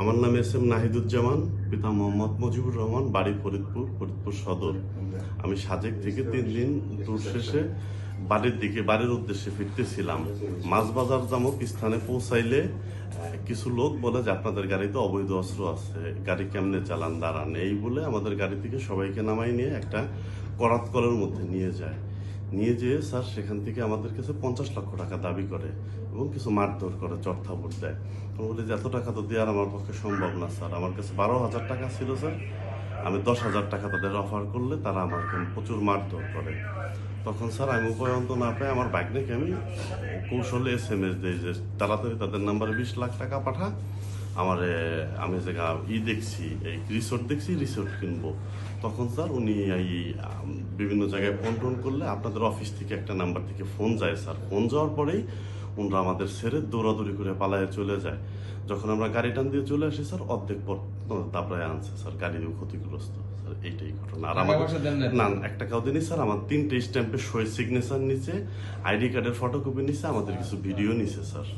আমার নাম S M Nahiduzzaman, পিতা মোহাম্মদ মুজিবুর রহমান, বাড়ি ফরিদপুর ফরিদপুর সদর। আমি সাজেক থেকে তিন দিন ট্যুর শেষে বাড়ির দিকে, বাড়ির উদ্দেশ্যে ফিরতেছিলাম। মাছ বাজার নামক স্থানে পৌঁছাইলে কিছু লোক বলে যে, আপনাদের গাড়িতে অবৈধ অস্ত্র আছে, গাড়ি কেমনে চালান, দাঁড়ান? এই বলে আমাদের গাড়ি থেকে সবাইকে নামাই নিয়ে একটা করাতকলের মধ্যে নিয়ে যায়। নিয়ে যেয়ে স্যার সেখান থেকে আমাদের কাছে পঞ্চাশ লক্ষ টাকা দাবি করে এবং কিছু মারধর করে চর্থাভোট দেয়। আমি বলি যে এত টাকা তো দেওয়ার আমার পক্ষে সম্ভব না স্যার। আমার কাছে বারো হাজার টাকা ছিল স্যার। আমি দশ হাজার টাকা তাদের অফার করলে তারা আমাকে প্রচুর মারধর করে। তখন স্যার আমি উপায়ন্ত না পেয়ে আমার বাইক বাইকটাকে আমি কৌশলে এস এম এস দিই যে, তাড়াতাড়ি তাদের নাম্বারে বিশ লাখ টাকা পাঠা। আমার আমি যে ই দেখছি এই রিসোর্ট দেখছি রিসোর্ট কিনবো। তখন স্যার উনি এই বিভিন্ন জায়গায় ফোন টোন করলে আপনাদের অফিস থেকে একটা নাম্বার থেকে ফোন যায় স্যার। ফোন যাওয়ার পরেই ওনারা আমাদের ছেড়ে দৌড়াদৌড়ি করে পালায়ে চলে যায়। যখন আমরা গাড়ি টান দিয়ে চলে আসি স্যার অর্ধেক পর তারপরে আনছে স্যার গাড়ি ক্ষতিগ্রস্ত। স্যার এইটাই ঘটনা। আর নাই? না একটা কাউ দিনই স্যার আমার তিনটে স্ট্যাম্পে সই সিগনেচার নিচে আইডি কার্ডের ফটোকপি নিচে আমাদের কিছু ভিডিও নিছে স্যার।